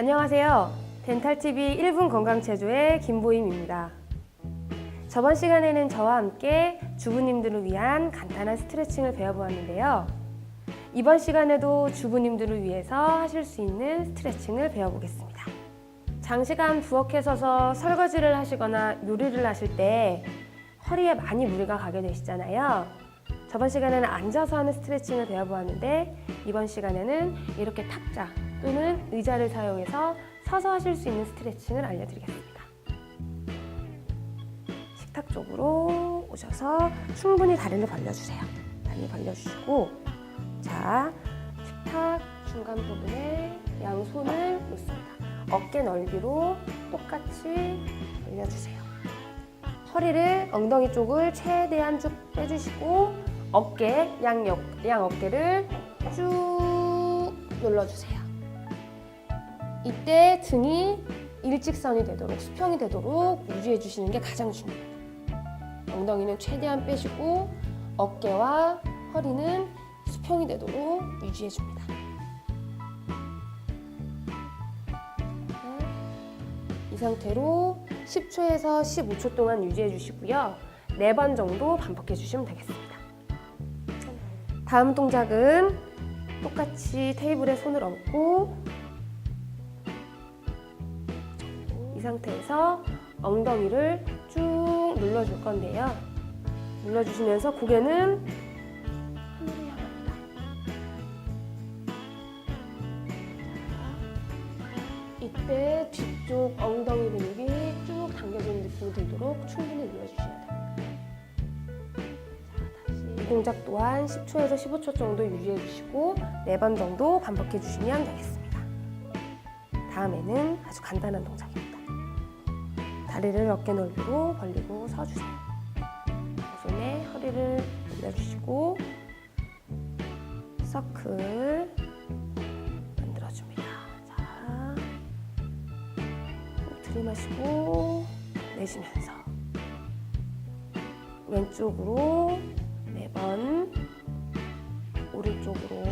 안녕하세요. 덴탈TV 1분 건강체조의 김보임입니다. 저번 시간에는 저와 함께 주부님들을 위한 간단한 스트레칭을 배워보았는데요. 이번 시간에도 주부님들을 위해서 하실 수 있는 스트레칭을 배워보겠습니다. 장시간 부엌에 서서 설거지를 하시거나 요리를 하실 때 허리에 많이 무리가 가게 되시잖아요. 저번 시간에는 앉아서 하는 스트레칭을 배워보았는데 이번 시간에는 이렇게 탁자 또는 의자를 사용해서 서서 하실 수 있는 스트레칭을 알려드리겠습니다. 식탁 쪽으로 오셔서 충분히 다리를 벌려주세요. 다리 벌려주시고 자 식탁 중간 부분에 양손을 놓습니다. 어깨 넓이로 똑같이 벌려주세요. 허리를 엉덩이 쪽을 최대한 쭉 빼주시고 어깨 양, 역, 양 어깨를 쭉 눌러주세요. 이때 등이 일직선이 되도록 수평이 되도록 유지해 주시는 게 가장 중요해요. 엉덩이는 최대한 빼시고 어깨와 허리는 수평이 되도록 유지해 줍니다. 이 상태로 10초에서 15초 동안 유지해 주시고요. 4번 정도 반복해 주시면 되겠습니다. 다음 동작은 똑같이 테이블에 손을 얹고 이 상태에서 엉덩이를 쭉 눌러줄 건데요. 눌러주시면서 고개는 하늘을 향합니다. 이때 뒤쪽 엉덩이 근육이 쭉 당겨지는 느낌이 들도록 충분히 눌러주셔야 됩니다. 이 동작 또한 10초에서 15초 정도 유지해 주시고 4번 정도 반복해 주시면 되겠습니다. 다음에는 아주 간단한 동작입니다. 다리를 어깨 넓이로 벌리고 서주세요. 손에 허리를 올려주시고 서클 만들어줍니다. 자, 꼭 들이마시고 내쉬면서 왼쪽으로 네 번, 오른쪽으로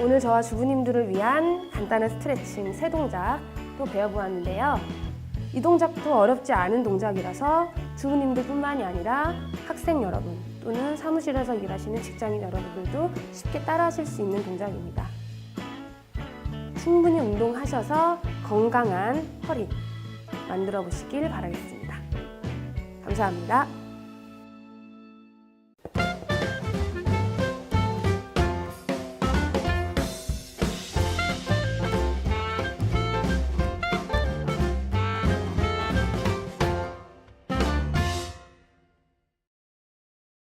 오늘 저와 주부님들을 위한 간단한 스트레칭 세 동작 또 배워보았는데요. 이 동작도 어렵지 않은 동작이라서 주부님들 뿐만이 아니라 학생 여러분 또는 사무실에서 일하시는 직장인 여러분들도 쉽게 따라하실 수 있는 동작입니다. 충분히 운동하셔서 건강한 허리 만들어 보시길 바라겠습니다. 감사합니다.